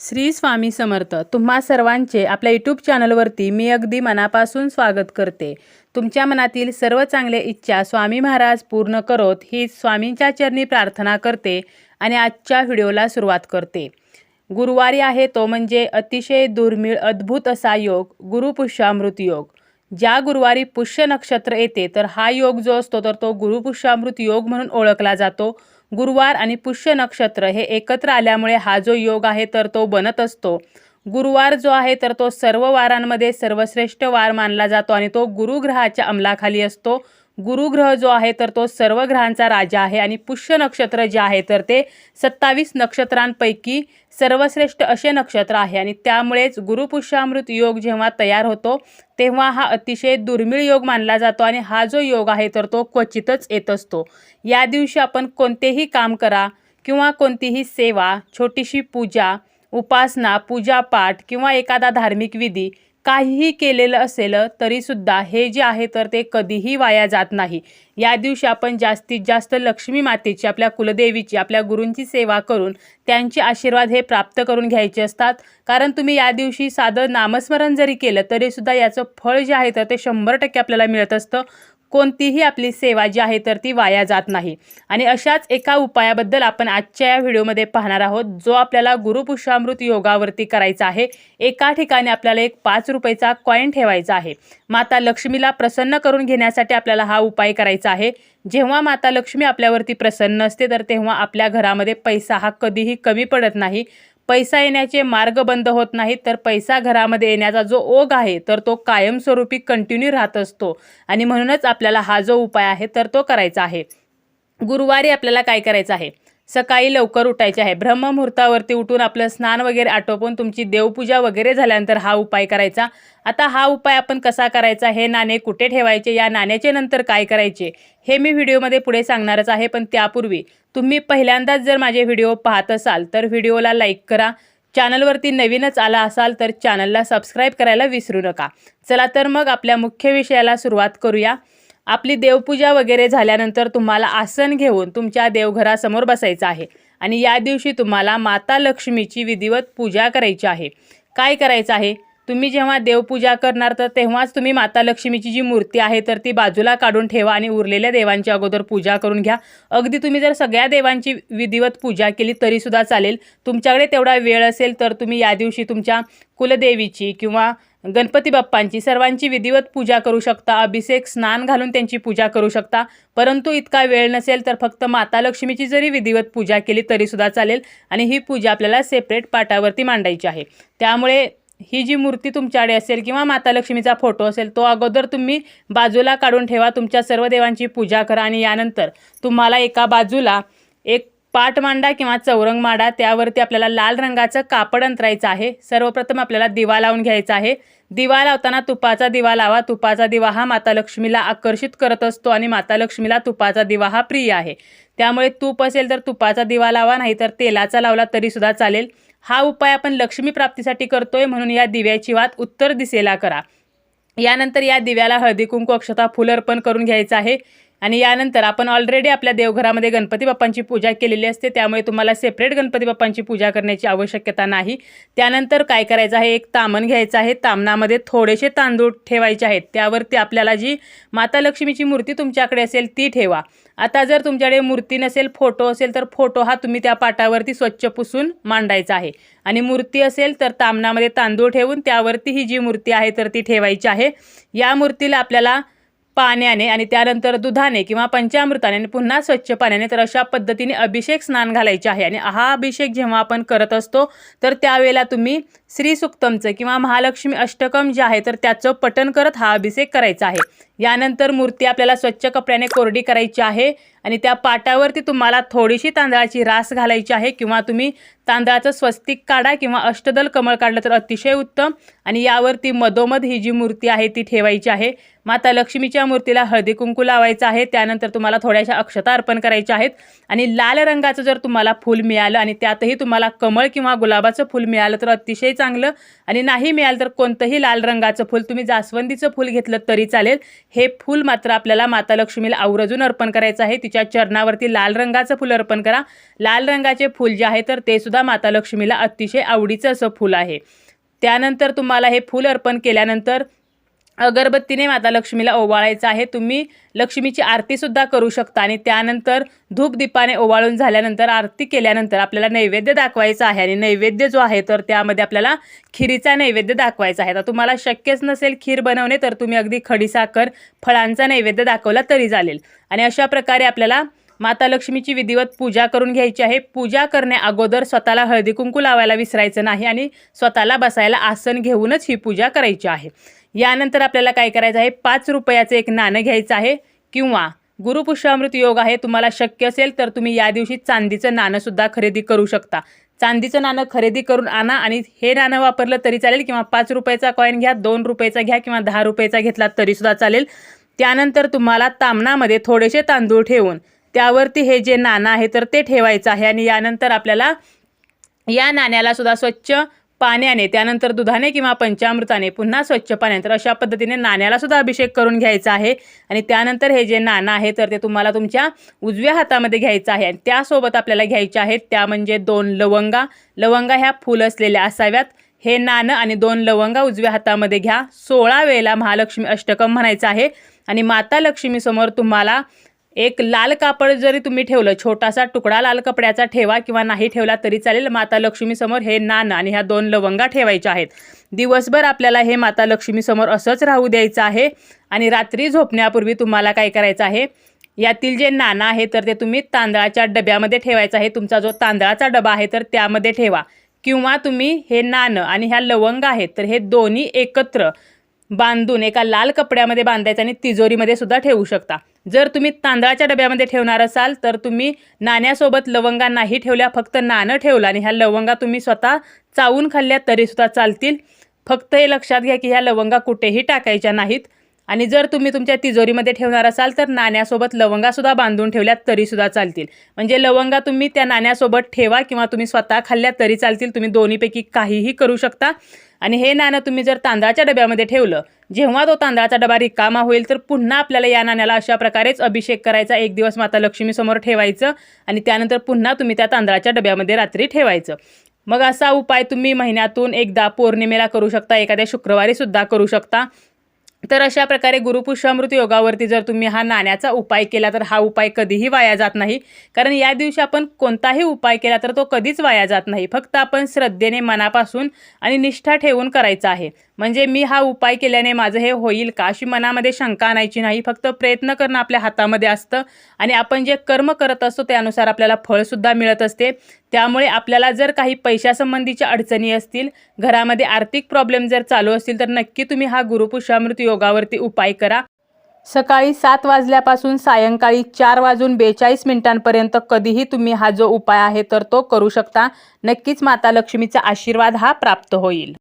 श्री स्वामी समर्थ तुम्हा सर्वांचे आपल्या यूट्यूब चॅनलवरती मी अगदी मनापासून स्वागत करते. तुमच्या मनातील सर्व चांगले इच्छा स्वामी महाराज पूर्ण करोत ही स्वामींच्या चरणी प्रार्थना करते आणि आजच्या व्हिडिओला सुरुवात करते. गुरुवारी आहे तो म्हणजे अतिशय दुर्मिळ अद्भुत असा योग गुरुपुष्यामृत योग. ज्या गुरुवारी पुष्य नक्षत्र येते तर हा योग जो असतो तर तो गुरुपुष्यामृत योग म्हणून ओळखला जातो. गुरुवार आणि पुष्य नक्षत्र हे एकत्र आल्यामुळे हा जो योग आहे तर तो बनत असतो. गुरुवार जो आहे तर तो सर्व वारांमध्ये सर्वश्रेष्ठ वार मानला जातो आणि तो गुरुग्रहाच्या अंमलाखाली असतो. गुरुग्रह जो आहे तर तो सर्व ग्रहांचा राजा आहे आणि पुष्य नक्षत्र जे आहे तर ते सत्तावीस नक्षत्रांपैकी सर्वश्रेष्ठ असे नक्षत्र आहे. आणि त्यामुळेच गुरुपुष्यामृत योग जेव्हा तयार होतो तेव्हा हा अतिशय दुर्मिळ योग मानला जातो आणि हा जो योग आहे तर तो क्वचितच येत असतो. या दिवशी आपण कोणतेही काम करा किंवा कोणतीही सेवा छोटीशी पूजा उपासना पूजापाठ किंवा एखादा धार्मिक विधी काहीही केलेलं असेल तरीसुद्धा हे जे आहे तर ते कधीही वाया जात नाही. या दिवशी आपण जास्तीत जास्त लक्ष्मी मातेची आपल्या कुलदेवीची आपल्या गुरूंची सेवा करून त्यांचे आशीर्वाद हे प्राप्त करून घ्यायचे असतात. कारण तुम्ही या दिवशी साधं नामस्मरण जरी केलं तरीसुद्धा याचं फळ जे आहे तर ते शंभर टक्के आपल्याला मिळत असतं. कोणतीही आपली सेवा जी आहे तर ती वाया जात नाही. आणि अशाच एका उपायाबद्दल आपण आजच्या या व्हिडिओमध्ये पाहणार आहोत जो आपल्याला गुरुपुष्यामृत योगावरती करायचा आहे. एका ठिकाणी आपल्याला एक पाच रुपयाचा कॉईन ठेवायचा आहे. माता लक्ष्मीला प्रसन्न करून घेण्यासाठी आपल्याला हा उपाय करायचा आहे. जेव्हा माता लक्ष्मी आपल्यावरती प्रसन्न असते तर तेव्हा आपल्या घरामध्ये पैसा हा कधीही कमी पडत नाही. पैसा येण्याचे मार्ग बंद होत नाहीत तर पैसा घरामध्ये येण्याचा जो ओघ आहे तर तो कायमस्वरूपी कंटिन्यू राहत असतो. आणि म्हणूनच आपल्याला हा जो उपाय आहे तर तो करायचा आहे. गुरुवारी आपल्याला काय करायचं आहे? सकाळी लवकर उठायचे आहे. ब्रह्ममुहूर्तावरती उठून आपलं स्नान वगैरे आटोपून तुमची देवपूजा वगैरे झाल्यानंतर हा उपाय करायचा. आता हा उपाय आपण कसा करायचा? हे नाणे कुठे ठेवायचे? या नाण्याचे नंतर काय करायचे? हे मी व्हिडिओमध्ये पुढे सांगणारच आहे पण त्यापूर्वी तुम्ही पहिल्यांदाच जर माझे व्हिडिओ पाहत असाल तर व्हिडिओला लाईक करा. चॅनलवरती नवीनच आला असाल तर चॅनलला सबस्क्राईब करायला विसरू नका. चला तर मग आपल्या मुख्य विषयाला सुरुवात करूया. आपली देवपूजा वगैरे झाल्यानंतर तुम्हाला आसन घेऊन तुमच्या देवघरासमोर बसायचं आहे. आणि या दिवशी तुम्हाला माता लक्ष्मीची विधिवत पूजा करायची आहे. काय करायचं आहे? तुम्ही जेव्हा देवपूजा करणार तर तेव्हाच तुम्ही माता लक्ष्मीची जी मूर्ती आहे तर ती बाजूला काढून ठेवा आणि उरलेल्या देवांची अगोदर पूजा करून घ्या. अगदी तुम्ही जर सगळ्या देवांची विधिवत पूजा केली तरीसुद्धा चालेल. तुमच्याकडे तेवढा वेळ असेल तर तुम्ही या दिवशी तुमच्या कुलदेवीची किंवा गणपती बाप्पांची. सर्वांची विधिवत पूजा करू शकता. अभिषेक स्नान घालून त्यांची पूजा करू शकता. परंतु इतका वेळ नसेल तर फक्त माता लक्ष्मीची जरी विधिवत पूजा केली तरीसुद्धा चालेल आणि ही पूजा आपल्याला सेपरेट पाटावरती मांडायची आहे. त्यामुळे ही जी मूर्ती तुमच्याकडे असेल किंवा माता लक्ष्मीचा फोटो असेल तो अगोदर तुम्ही बाजूला काढून ठेवा. तुमच्या सर्व देवांची पूजा करा आणि यानंतर तुम्हाला एका बाजूला एक पाट मांडा किंवा चौरंग मांडा त्यावरती आपल्याला लाल रंगाचं कापड अंतरायचं आहे. सर्वप्रथम आपल्याला दिवा लावून घ्यायचा आहे. दिवा लावताना तुपाचा दिवा लावा. तुपाचा दिवा हा माता लक्ष्मीला आकर्षित करत असतो आणि माता लक्ष्मीला तुपाचा दिवा हा प्रिय आहे. त्यामुळे तूप असेल तर तुपाचा दिवा लावा नाहीतर तेलाचा लावला तरीसुद्धा चालेल. हा उपाय आपण लक्ष्मी प्राप्तीसाठी करतोय म्हणून या दिव्याची वात उत्तर दिशेला करा. यानंतर या दिव्याला हळदी कुंकू अक्षता फुल अर्पण करून घ्यायचं आहे. आणि यानंतर आपण ऑलरेडी आपल्या देवघरामध्ये गणपती बाप्पांची पूजा केलेली असते. त्यामुळे तुम्हाला सेपरेट गणपती बाप्पांची पूजा करण्याची आवश्यकता नाही. त्यानंतर काय करायचं आहे? एक तामण घ्यायचं आहे. तामणामध्ये थोडेसे तांदूळ ठेवायचे आहेत. त्यावरती आपल्याला जी माता लक्ष्मीची मूर्ती तुमच्याकडे असेल ती ठेवा. आता जर तुमच्याकडे मूर्ती नसेल फोटो असेल तर फोटो हा तुम्ही त्या पाटावरती स्वच्छ पुसून मांडायचा आहे. आणि मूर्ती असेल तर तामणामध्ये तांदूळ ठेवून त्यावरती ही जी मूर्ती आहे तर ती ठेवायची आहे. या मूर्तीला आपल्याला पाण्याने आणि त्यानंतर दुधाने किंवा पंचामृताने आणि पुन्हा स्वच्छ पाण्याने तर अशा पद्धतीने अभिषेक स्नान घालायचे आहे. आणि हा अभिषेक जेव्हा आपण करत असतो तर त्यावेळेला तुम्ही श्रीसुक्तमचं किंवा महालक्ष्मी अष्टकम जे आहे तर त्याचं पठण करत हा अभिषेक करायचा आहे. यानंतर मूर्ती आपल्याला स्वच्छ कपड्याने कोरडी करायची आहे आणि त्या पाटावरती तुम्हाला थोडीशी तांदळाची रास घालायची आहे किंवा तुम्ही तांदळाचं स्वस्तिक काढा किंवा अष्टदल कमळ काढलं तर अतिशय उत्तम आणि यावरती मधोमध ही जी मूर्ती आहे ती ठेवायची आहे. माता लक्ष्मीच्या मूर्तीला हळदी कुंकू लावायचं आहे त्यानंतर तुम्हाला थोड्याशा अक्षता अर्पण करायच्या आहेत आणि लाल रंगाचं जर तुम्हाला फूल मिळालं आणि त्यातही तुम्हाला कमळ किंवा गुलाबाचं फूल मिळालं तर अतिशय चांगलं. आणि नाही मिळालं तर कोणतंही लाल रंगाचं फूल तुम्ही जास्वंदीचं फूल घेतलं तरी चालेल. हे फूल मात्र आपल्याला माता लक्ष्मीला आवर्जून अर्पण करायचं आहे. तिच्या चरणावरती लाल रंगाचं फूल अर्पण करा. लाल रंगाचे फूल जे आहे तर ते सुद्धा माता लक्ष्मीला अतिशय आवडीचं असं फूल आहे. त्यानंतर तुम्हाला हे फूल अर्पण केल्यानंतर अगरबत्तीने माता लक्ष्मीला ओवाळायचं आहे. तुम्ही लक्ष्मीची आरतीसुद्धा करू शकता आणि त्यानंतर धूपदीपाने ओवाळून झाल्यानंतर आरती केल्यानंतर आपल्याला नैवेद्य दाखवायचा आहे आणि नैवेद्य जो आहे तर त्यामध्ये आपल्याला खिरीचा नैवेद्य दाखवायचा आहे. तर तुम्हाला शक्यच नसेल खीर बनवणे तर तुम्ही अगदी खडीसाखर फळांचा नैवेद्य दाखवला तरी चालेल. आणि अशा प्रकारे आपल्याला माता लक्ष्मीची विधिवत पूजा करून घ्यायची आहे. पूजा करण्या अगोदर स्वतःला हळदी कुंकू लावायला विसरायचं नाही आणि स्वतःला बसायला आसन घेऊनच ही पूजा करायची आहे. यानंतर आपल्याला काय करायचं आहे? पाच रुपयाचं एक नाणं घ्यायचं आहे किंवा गुरुपुष्यामृत योग आहे तुम्हाला शक्य असेल तर तुम्ही या दिवशी चांदीचं नाणंसुद्धा खरेदी करू शकता. चांदीचं नाणं खरेदी करून आणा आणि हे नाणं वापरलं तरी चालेल किंवा पाच रुपयाचा कॉईन घ्या दोन रुपयाचा घ्या किंवा दहा रुपयाचा घेतला तरीसुद्धा चालेल. त्यानंतर तुम्हाला तामणामध्ये थोडेसे तांदूळ ठेवून त्यावरती हे जे नाणं आहे तर ते ठेवायचं आहे आणि यानंतर आपल्याला या नाण्याला सुद्धा स्वच्छ पाण्याने त्यानंतर दुधाने किंवा पंचामृताने पुन्हा स्वच्छ पाण्याने तर अशा पद्धतीने नाण्याला सुद्धा अभिषेक करून घ्यायचा आहे. आणि त्यानंतर हे जे नाणं आहे तर ते तुम्हाला तुमच्या उजव्या हातामध्ये घ्यायचं आहे आणि त्यासोबत आपल्याला घ्यायचे आहेत त्या म्हणजे दोन लवंगा. लवंगा ह्या फुल असलेल्या असाव्यात. हे नाणं आणि दोन लवंगा उजव्या हातामध्ये घ्या. सोळा वेळेला महालक्ष्मी अष्टकम म्हणायचं आहे. आणि माता लक्ष्मीसमोर तुम्हाला एक लाल कापड जरी तुम्ही ठेवलं छोटासा तुकडा लाल कपड्याचा ठेवा किंवा नाही ठेवला तरी चालेल. माता लक्ष्मीसमोर हे नाणं आणि ह्या दोन लवंगा ठेवायच्या आहेत. दिवसभर आपल्याला हे माता लक्ष्मीसमोर असंच राहू द्यायचं आहे आणि रात्री झोपण्यापूर्वी तुम्हाला काय करायचं आहे? यातील जे नाणं आहे तर ते तुम्ही तांदळाच्या डब्यामध्ये ठेवायचं आहे. तुमचा जो तांदळाचा डबा आहे तर त्यामध्ये ठेवा. किंवा तुम्ही हे नाणं आणि ह्या लवंग आहेत तर हे दोन्ही एकत्र बांधून एका लाल कपड्यामध्ये बांधायचं आणि तिजोरीमध्ये सुद्धा ठेवू शकता. जर तुम्ही तांदळाच्या डब्यामध्ये ठेवणार असाल तर तुम्ही नाण्यासोबत लवंगा नाही ठेवल्या फक्त नाणं ठेवलं आणि ह्या लवंगा तुम्ही स्वतः चावून खाल्ल्या तरीसुद्धा चालतील. फक्त हे लक्षात घ्या की ह्या लवंगा कुठेही टाकायच्या नाहीत. आणि जर तुम्ही तुमच्या तिजोरीमध्ये ठेवणार असाल तर नाण्यासोबत लवंगासुद्धा बांधून ठेवल्यात तरीसुद्धा चालतील. म्हणजे लवंगा तुम्ही त्या नाण्यासोबत ठेवा किंवा तुम्ही स्वतः खाल्ल्या तरी चालतील. तुम्ही दोन्हीपैकी काहीही करू शकता. आणि हे नाणं तुम्ही जर तांदळाच्या डब्यामध्ये ठेवलं जेव्हा तो तांदळाचा डबा रिकामा होईल तर पुन्हा आपल्याला या नाण्याला अशा प्रकारेच अभिषेक करायचा एक दिवस माता लक्ष्मीसमोर ठेवायचं आणि त्यानंतर पुन्हा तुम्ही त्या तांदळाच्या डब्यामध्ये रात्री ठेवायचं. मग असा उपाय तुम्ही महिन्यातून एकदा पौर्णिमेला करू शकता एखाद्या शुक्रवारी सुद्धा करू शकता. तर अशा प्रकारे गुरुपुष्यामृत योगावरती जर तुम्ही हा नाण्याचा उपाय केला तर हा उपाय कधीही वाया जात नाही. कारण या दिवशी आपण कोणताही उपाय केला तर तो कधीच वाया जात नाही. फक्त आपण श्रद्धेने मनापासून आणि निष्ठा ठेवून करायचा आहे. म्हणजे मी हा उपाय केल्याने माझं हे होईल का अशी मनामध्ये शंका आणायची नाही. फक्त प्रयत्न करणं आपल्या हातामध्ये असतं आणि आपण जे कर्म करत असतो त्यानुसार आपल्याला फळसुद्धा मिळत असते. त्यामुळे आपल्याला जर काही पैशासंबंधीच्या अडचणी असतील घरामध्ये आर्थिक प्रॉब्लेम जर चालू असतील तर नक्की तुम्ही हा गुरुपुष्यामृत योगावरती उपाय करा. सकाळी सात वाजल्यापासून सायंकाळी चार वाजून बेचाळीस मिनिटांपर्यंत कधीही तुम्ही हा जो उपाय आहे तर तो करू शकता. नक्कीच माता लक्ष्मीचा आशीर्वाद हा प्राप्त होईल.